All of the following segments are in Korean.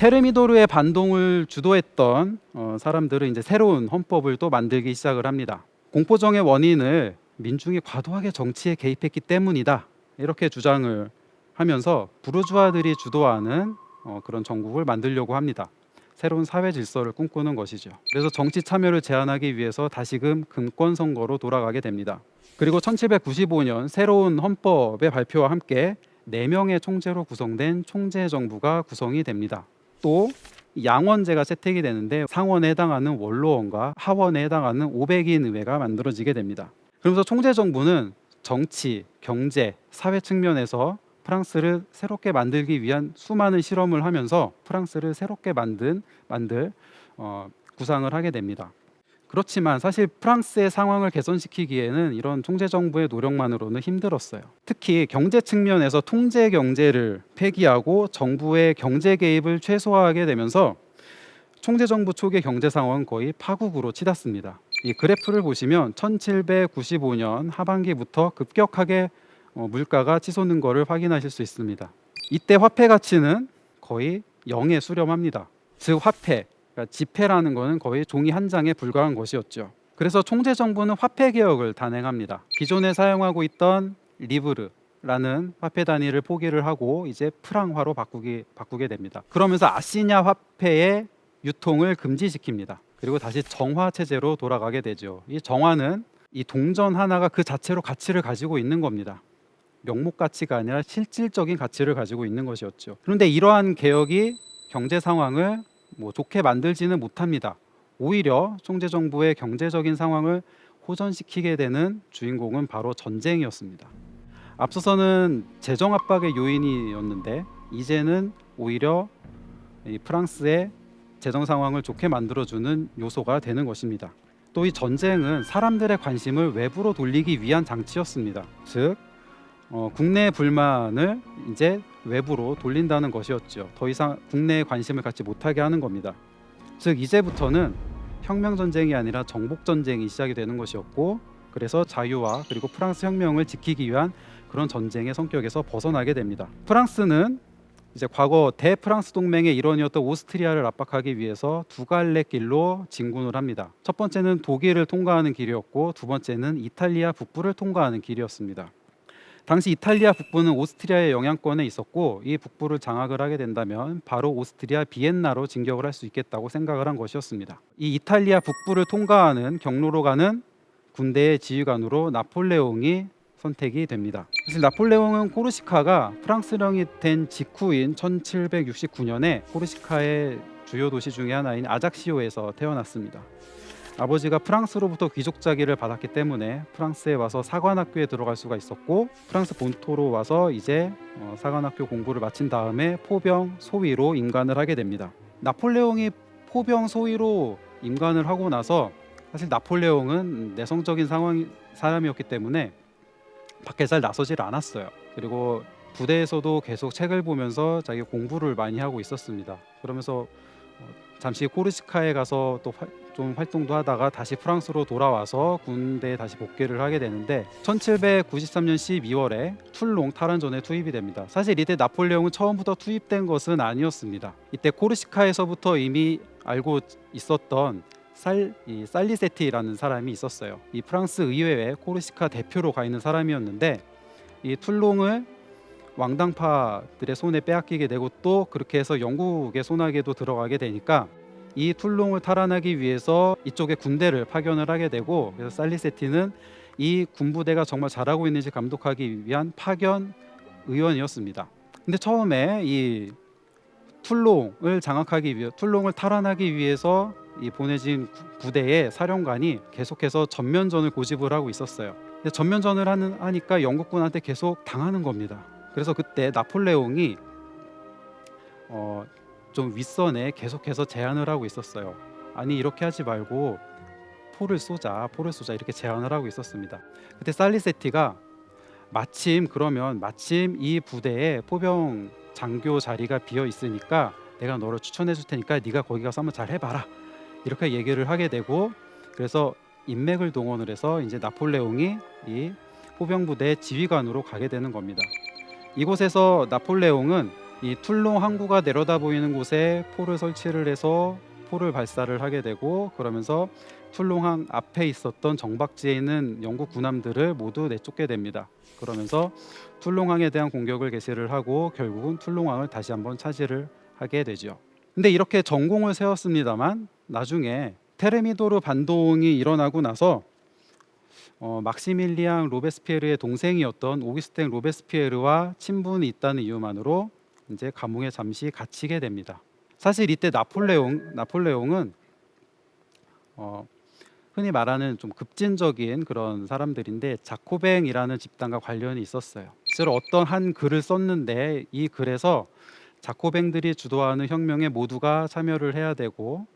테르미도르의 반동을 주도했던 어, 사람들은 이제 새로운 헌법을 또 만들기 시작을 합니다. 공포정의 원인을 민중이 과도하게 정치에 개입했기 때문이다. 이렇게 주장을 하면서 부르주아들이 주도하는 어, 그런 정국을 만들려고 합니다. 새로운 사회 질서를 꿈꾸는 것이죠. 그래서 정치 참여를 제한하기 위해서 다시금 금권 선거로 돌아가게 됩니다. 그리고 1795년 새로운 헌법의 발표와 함께 4명의 총재로 구성된 총재 정부가 구성이 됩니다. 또 양원제가 채택이 되는데 상원에 해당하는 원로원과 하원에 해당하는 500인 의회가 만들어지게 됩니다. 그러면서 총재 정부는 정치, 경제, 사회 측면에서 프랑스를 새롭게 만들기 위한 수많은 실험을 하면서 프랑스를 새롭게 만든 만들 어, 구상을 하게 됩니다. 그렇지만 사실 프랑스의 상황을 개선시키기에는 이런 총재 정부의 노력만으로는 힘들었어요. 특히 경제 측면에서 통제 경제를 폐기하고 정부의 경제 개입을 최소화하게 되면서 총재 정부 초기 경제 상황은 거의 파국으로 치닫습니다. 이 그래프를 보시면 1795년 하반기부터 급격하게 어, 물가가 치솟는 것을 확인하실 수 있습니다. 이때 화폐 가치는 거의 0에 수렴합니다. 즉 화폐, 그러니까 지폐라는 것은 거의 종이 한 장에 불과한 것이었죠. 그래서 총재 정부는 화폐 개혁을 단행합니다. 기존에 사용하고 있던 리브르라는 화폐 단위를 포기를 하고 이제 프랑화로 바꾸기 바꾸게 됩니다. 그러면서 아시냐 화폐의 유통을 금지시킵니다. 그리고 다시 정화 체제로 돌아가게 되죠. 이 정화는 이 동전 하나가 그 자체로 가치를 가지고 있는 겁니다. 명목 가치가 아니라 실질적인 가치를 가지고 있는 것이었죠. 그런데 이러한 개혁이 경제 상황을 뭐 좋게 만들지는 못합니다. 오히려 총재 정부의 경제적인 상황을 호전시키게 되는 주인공은 바로 전쟁이었습니다. 앞서서는 재정 압박의 요인이었는데 이제는 오히려 이 프랑스의 재정 상황을 좋게 만들어주는 요소가 되는 것입니다. 또 이 전쟁은 사람들의 관심을 외부로 돌리기 위한 장치였습니다. 즉 어, 국내 불만을 이제 외부로 돌린다는 것이었죠. 더 이상 국내에 관심을 갖지 못하게 하는 겁니다. 즉 이제부터는 혁명 전쟁이 아니라 정복 전쟁이 시작이 되는 것이었고 그래서 자유와 그리고 프랑스 혁명을 지키기 위한 그런 전쟁의 성격에서 벗어나게 됩니다. 프랑스는 이제 과거 대프랑스 동맹의 일원이었던 오스트리아를 압박하기 위해서 두 갈래 길로 진군을 합니다. 첫 번째는 독일을 통과하는 길이었고 두 번째는 이탈리아 북부를 통과하는 길이었습니다. 당시 이탈리아 북부는 오스트리아의 영향권에 있었고 이 북부를 장악을 하게 된다면 바로 오스트리아 비엔나로 진격을 할 수 있겠다고 생각을 한 것이었습니다. 이 이탈리아 북부를 통과하는 경로로 가는 군대의 지휘관으로 나폴레옹이 선택이 됩니다. 사실 나폴레옹은 코르시카가 프랑스령이 된 직후인 1769년에 코르시카의 주요 도시 중의 하나인 아작시오에서 태어났습니다. 아버지가 프랑스로부터 귀족 자기를 받았기 때문에 프랑스에 와서 사관학교에 들어갈 수가 있었고 프랑스 본토로 와서 이제 어, 사관학교 공부를 마친 다음에 포병 소위로 임관을 하게 됩니다. 나폴레옹이 포병 소위로 임관을 하고 나서 사실 나폴레옹은 내성적인 상황 사람이었기 때문에 밖에 잘 나서질 않았어요. 그리고 부대에서도 계속 책을 보면서 자기 공부를 많이 하고 있었습니다. 그러면서 어, 잠시 코르시카에 가서 또좀 활동도 하다가 다시 프랑스로 돌아와서 군대에 다시 복귀를 하게 되는데 1793년 12월에 툴롱 탈환전에 투입이 됩니다. 사실 이때 나폴레옹은 처음부터 투입된 것은 아니었습니다. 이때 코르시카에서부터 이미 알고 있었던 살, 이 살리세티라는 사람이 있었어요. 이 프랑스 의회에 코르시카 대표로 가 있는 사람이었는데 이 툴롱을 왕당파들의 손에 빼앗기게 되고 또 그렇게 해서 영국의 손아귀에도 들어가게 되니까 이 툴롱을 탈환하기 위해서 이쪽에 군대를 파견을 하게 되고 그래서 살리세티는 이 군부대가 정말 잘하고 있는지 감독하기 위한 파견 의원이었습니다. 근데 처음에 이 툴롱을 장악하기 위해 툴롱을 탈환하기 위해서 이 보내진 구- 부대의 사령관이 계속해서 전면전을 고집을 하고 있었어요. 근데 전면전을 하는 하니까 영국군한테 계속 당하는 겁니다. 그래서 그때 나폴레옹이 어, 좀 윗선에 계속해서 제안을 하고 있었어요. 아니 이렇게 하지 말고 포를 쏘자, 포를 쏘자 이렇게 제안을 하고 있었습니다. 그때 살리세티가 마침 그러면 마침 이 부대에 포병 장교 자리가 비어 있으니까 내가 너를 추천해 줄 테니까 네가 거기 가서 한번 잘 해봐라 이렇게 얘기를 하게 되고 그래서 인맥을 동원을 해서 이제 나폴레옹이 이 포병 부대 지휘관으로 가게 되는 겁니다. 이곳에서 나폴레옹은 이 툴롱 항구가 내려다 보이는 곳에 포를 설치를 해서 포를 발사를 하게 되고 그러면서 툴롱항 앞에 있었던 정박지에 있는 영국 군함들을 모두 내쫓게 됩니다. 그러면서 툴롱항에 대한 공격을 개시를 하고 결국은 툴롱항을 다시 한번 차지를 하게 되죠. 근데 이렇게 전공을 세웠습니다만 나중에 테르미도르 반동이 일어나고 나서 어, 막시밀리앙 로베스피에르의 동생이었던 오기스텐 로베스피에르와 친분이 있다는 이유만으로 이제 감옥에 잠시 갇히게 됩니다. 사실 이때 나폴레옹 나폴레옹은 어, 흔히 말하는 좀 급진적인 그런 사람들인데 자코뱅이라는 집단과 관련이 있었어요. 실제로 어떤 한 글을 썼는데 이 글에서 자코뱅들이 주도하는 혁명에 모두가 참여를 해야 되고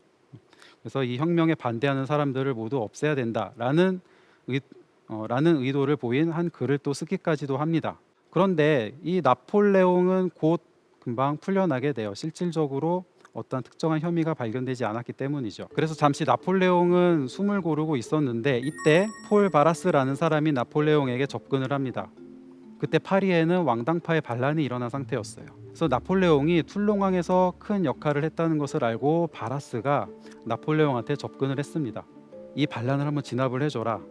그래서 이 혁명에 반대하는 사람들을 모두 없애야 된다라는 의, 어, 라는 의도를 보인 한 글을 또 쓰기까지도 합니다. 그런데 이 나폴레옹은 곧 금방 풀려나게 돼요. 실질적으로 어떤 특정한 혐의가 발견되지 않았기 때문이죠. 그래서 잠시 나폴레옹은 숨을 고르고 있었는데 이때 폴 바라스라는 사람이 나폴레옹에게 접근을 합니다. 그때 파리에는 왕당파의 반란이 일어난 상태였어요. 그래서 나폴레옹이 툴롱항에서 큰 역할을 했다는 것을 알고 바라스가 나폴레옹한테 접근을 했습니다. 이 반란을 한번 진압을 해줘라.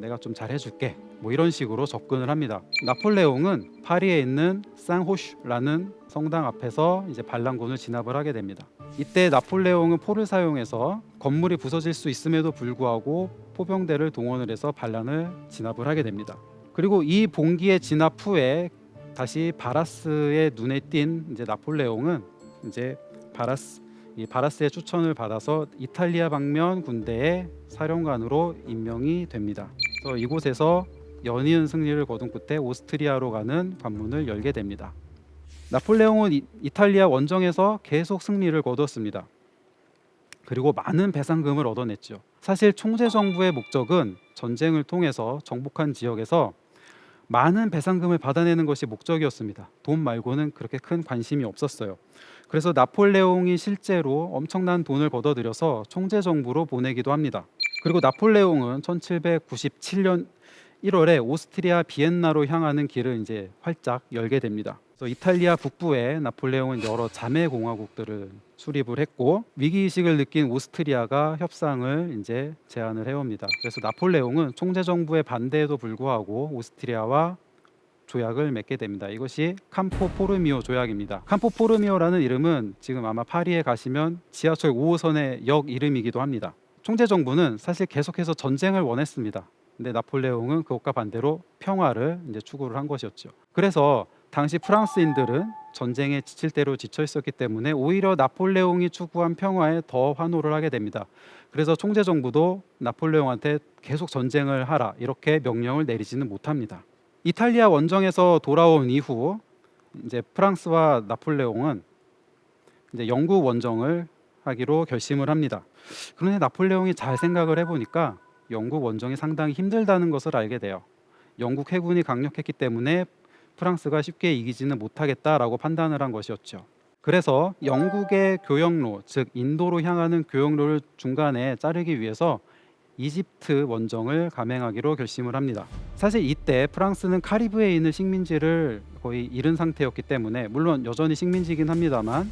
내가 좀 잘해줄게. 뭐 이런 식으로 접근을 합니다. 나폴레옹은 파리에 있는 쌍호슈라는 성당 앞에서 이제 반란군을 진압을 하게 됩니다. 이때 나폴레옹은 포를 사용해서 건물이 부서질 수 있음에도 불구하고 포병대를 동원을 해서 반란을 진압을 하게 됩니다. 그리고 이 봉기의 진압 후에 다시 바라스의 눈에 띈 이제 나폴레옹은 이제 바라스 이 바라스의 추천을 받아서 이탈리아 방면 군대의 사령관으로 임명이 됩니다. 그래서 이곳에서 연이은 승리를 거둔 끝에 오스트리아로 가는 관문을 열게 됩니다. 나폴레옹은 이, 이탈리아 원정에서 계속 승리를 거뒀습니다. 그리고 많은 배상금을 얻어냈죠. 사실 총재 정부의 목적은 전쟁을 통해서 정복한 지역에서 많은 배상금을 받아내는 것이 목적이었습니다. 돈 말고는 그렇게 큰 관심이 없었어요. 그래서 나폴레옹이 실제로 엄청난 돈을 걷어들여서 총재 정부로 보내기도 합니다. 그리고 나폴레옹은 1797년 1월에 오스트리아 비엔나로 향하는 길을 이제 활짝 열게 됩니다. 그래서 이탈리아 북부에 나폴레옹은 여러 자매 공화국들을 수립을 했고 위기 의식을 느낀 오스트리아가 협상을 이제 제안을 해옵니다. 그래서 나폴레옹은 총재 정부의 반대에도 불구하고 오스트리아와 조약을 맺게 됩니다. 이것이 캄포 포르미오 조약입니다. 캄포 포르미오라는 이름은 지금 아마 파리에 가시면 지하철 5호선의 역 이름이기도 합니다. 총재 정부는 사실 계속해서 전쟁을 원했습니다. 근데 나폴레옹은 그것과 반대로 평화를 이제 추구를 한 것이었죠. 그래서 당시 프랑스인들은 전쟁에 지칠 대로 지쳐 있었기 때문에 오히려 나폴레옹이 추구한 평화에 더 환호를 하게 됩니다. 그래서 총재 정부도 나폴레옹한테 계속 전쟁을 하라 이렇게 명령을 내리지는 못합니다. 이탈리아 원정에서 돌아온 이후 이제 프랑스와 나폴레옹은 이제 영국 원정을 하기로 결심을 합니다. 그런데 나폴레옹이 잘 생각을 해보니까 영국 원정이 상당히 힘들다는 것을 알게 돼요. 영국 해군이 강력했기 때문에 프랑스가 쉽게 이기지는 못하겠다라고 판단을 한 것이었죠. 그래서 영국의 교역로, 즉 인도로 향하는 교역로를 중간에 자르기 위해서 이집트 원정을 감행하기로 결심을 합니다. 사실 이때 프랑스는 카리브해에 있는 식민지를 거의 잃은 상태였기 때문에 물론 여전히 식민지긴 합니다만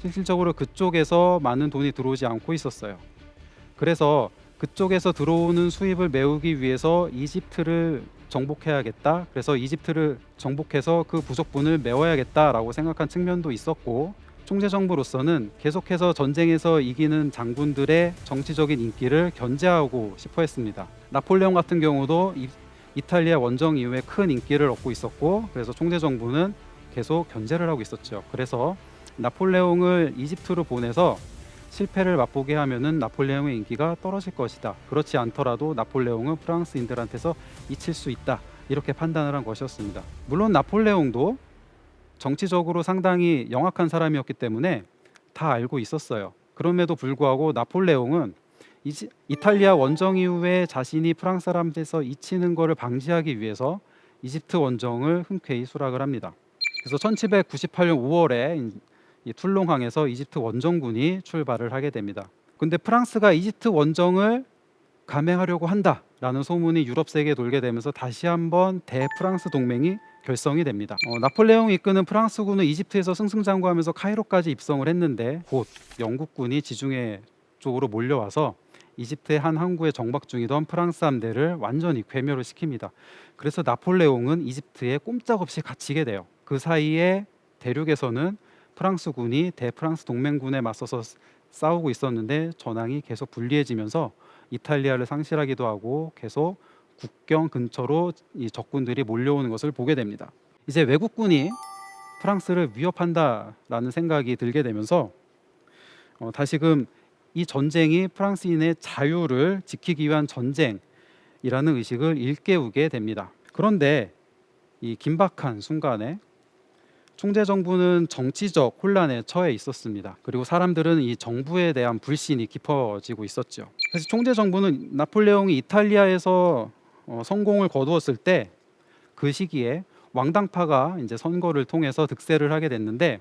실질적으로 그쪽에서 많은 돈이 들어오지 않고 있었어요. 그래서 그쪽에서 들어오는 수입을 메우기 위해서 이집트를 정복해야겠다. 그래서 이집트를 정복해서 그 부족분을 메워야겠다라고 생각한 측면도 있었고 총재 정부로서는 계속해서 전쟁에서 이기는 장군들의 정치적인 인기를 견제하고 싶어 했습니다. 나폴레옹 같은 경우도 이, 이탈리아 원정 이후에 큰 인기를 얻고 있었고 그래서 총재 정부는 계속 견제를 하고 있었죠. 그래서 나폴레옹을 이집트로 보내서 실패를 맛보게 하면은 나폴레옹의 인기가 떨어질 것이다. 그렇지 않더라도 나폴레옹은 프랑스인들한테서 잊힐 수 있다. 이렇게 판단을 한 것이었습니다. 물론 나폴레옹도 정치적으로 상당히 영악한 사람이었기 때문에 다 알고 있었어요. 그럼에도 불구하고 나폴레옹은 이탈리아 원정 이후에 자신이 프랑스 사람들에서 잊히는 것을 방지하기 위해서 이집트 원정을 흔쾌히 수락을 합니다. 그래서 1798년 5월에 이 툴롱항에서 이집트 원정군이 출발을 하게 됩니다. 근데 프랑스가 이집트 원정을 감행하려고 한다라는 소문이 유럽 세계에 돌게 되면서 다시 한번 대프랑스 동맹이 결성이 됩니다. 어, 나폴레옹이 이끄는 프랑스군은 이집트에서 승승장구하면서 카이로까지 입성을 했는데 곧 영국군이 지중해 쪽으로 몰려와서 이집트의 한 항구에 정박 중이던 프랑스 함대를 완전히 괴멸을 시킵니다. 그래서 나폴레옹은 이집트에 꼼짝없이 갇히게 돼요. 그 사이에 대륙에서는 프랑스군이 대프랑스 동맹군에 맞서서 싸우고 있었는데 전황이 계속 불리해지면서 이탈리아를 상실하기도 하고 계속 국경 근처로 이 적군들이 몰려오는 것을 보게 됩니다. 이제 외국군이 프랑스를 위협한다라는 생각이 들게 되면서 어, 다시금 이 전쟁이 프랑스인의 자유를 지키기 위한 전쟁이라는 의식을 일깨우게 됩니다. 그런데 이 긴박한 순간에 총재 정부는 정치적 혼란에 처해 있었습니다. 그리고 사람들은 이 정부에 대한 불신이 깊어지고 있었죠. 그래서 총재 정부는 나폴레옹이 이탈리아에서 어, 성공을 거두었을 때 그 시기에 왕당파가 이제 선거를 통해서 득세를 하게 됐는데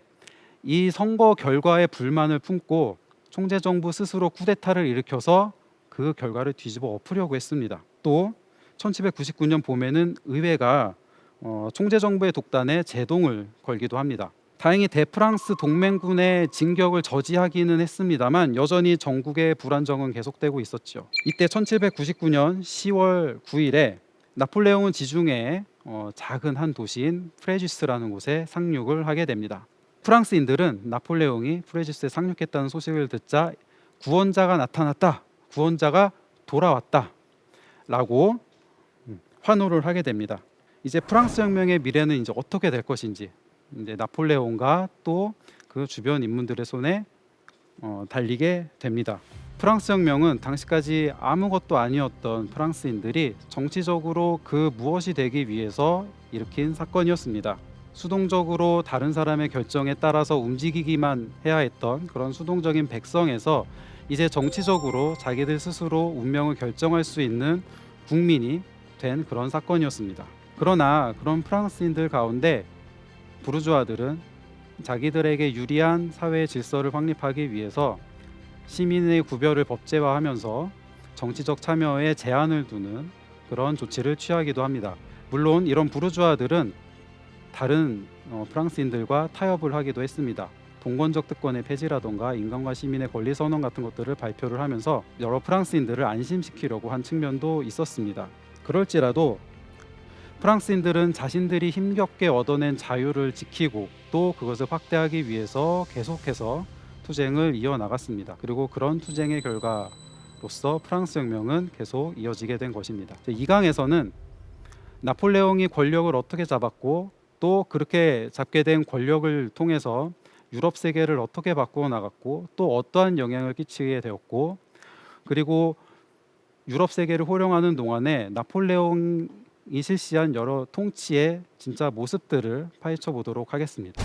이 선거 결과에 불만을 품고 총재 정부 스스로 쿠데타를 일으켜서 그 결과를 뒤집어 엎으려고 했습니다. 또 1799년 봄에는 의회가 어, 총재 정부의 독단에 제동을 걸기도 합니다. 다행히 대프랑스 동맹군의 진격을 저지하기는 했습니다만 여전히 전국의 불안정은 계속되고 있었죠. 이때 1799년 10월 9일에 나폴레옹은 지중해 어, 작은 한 도시인 프레지스라는 곳에 상륙을 하게 됩니다. 프랑스인들은 나폴레옹이 프레지스에 상륙했다는 소식을 듣자 구원자가 나타났다, 구원자가 돌아왔다라고 음, 환호를 하게 됩니다. 이제 프랑스 혁명의 미래는 이제 어떻게 될 것인지 이제 나폴레옹과 또 그 주변 인물들의 손에 어, 달리게 됩니다. 프랑스 혁명은 당시까지 아무것도 아니었던 프랑스인들이 정치적으로 그 무엇이 되기 위해서 일으킨 사건이었습니다. 수동적으로 다른 사람의 결정에 따라서 움직이기만 해야 했던 그런 수동적인 백성에서 이제 정치적으로 자기들 스스로 운명을 결정할 수 있는 국민이 된 그런 사건이었습니다. 그러나 그런 프랑스인들 가운데 부르주아들은 자기들에게 유리한 사회 질서를 확립하기 위해서 시민의 구별을 법제화하면서 정치적 참여에 제한을 두는 그런 조치를 취하기도 합니다. 물론 이런 부르주아들은 다른 어, 프랑스인들과 타협을 하기도 했습니다. 동건적 특권의 폐지라던가 인간과 시민의 권리 선언 같은 것들을 발표를 하면서 여러 프랑스인들을 안심시키려고 한 측면도 있었습니다. 그럴지라도 프랑스인들은 자신들이 힘겹게 얻어낸 자유를 지키고 또 그것을 확대하기 위해서 계속해서 투쟁을 이어나갔습니다. 그리고 그런 투쟁의 결과로서 프랑스 혁명은 계속 이어지게 된 것입니다. 이 강에서는 나폴레옹이 권력을 어떻게 잡았고 또 그렇게 잡게 된 권력을 통해서 유럽 세계를 어떻게 바꾸어 나갔고 또 어떠한 영향을 끼치게 되었고 그리고 유럽 세계를 호령하는 동안에 나폴레옹 이 실시한 여러 통치의 진짜 모습들을 파헤쳐 보도록 하겠습니다.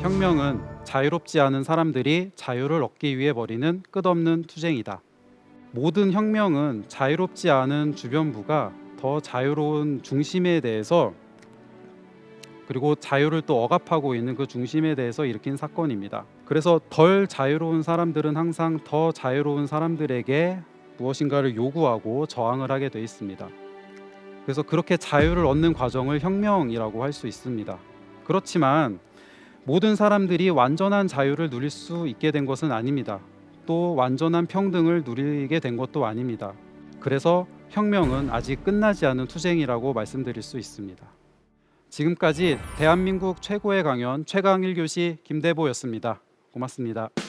혁명은 자유롭지 않은 사람들이 자유를 얻기 위해 벌이는 끝없는 투쟁이다. 모든 혁명은 자유롭지 않은 주변부가 더 자유로운 중심에 대해서 그리고 자유를 또 억압하고 있는 그 중심에 대해서 일으킨 사건입니다. 그래서 덜 자유로운 사람들은 항상 더 자유로운 사람들에게 무엇인가를 요구하고 저항을 하게 돼 있습니다. 그래서 그렇게 자유를 얻는 과정을 혁명이라고 할 수 있습니다. 그렇지만 모든 사람들이 완전한 자유를 누릴 수 있게 된 것은 아닙니다. 또 완전한 평등을 누리게 된 것도 아닙니다. 그래서 혁명은 아직 끝나지 않은 투쟁이라고 말씀드릴 수 있습니다. 지금까지 대한민국 최고의 강연 최강 1교시 김대보였습니다. 고맙습니다.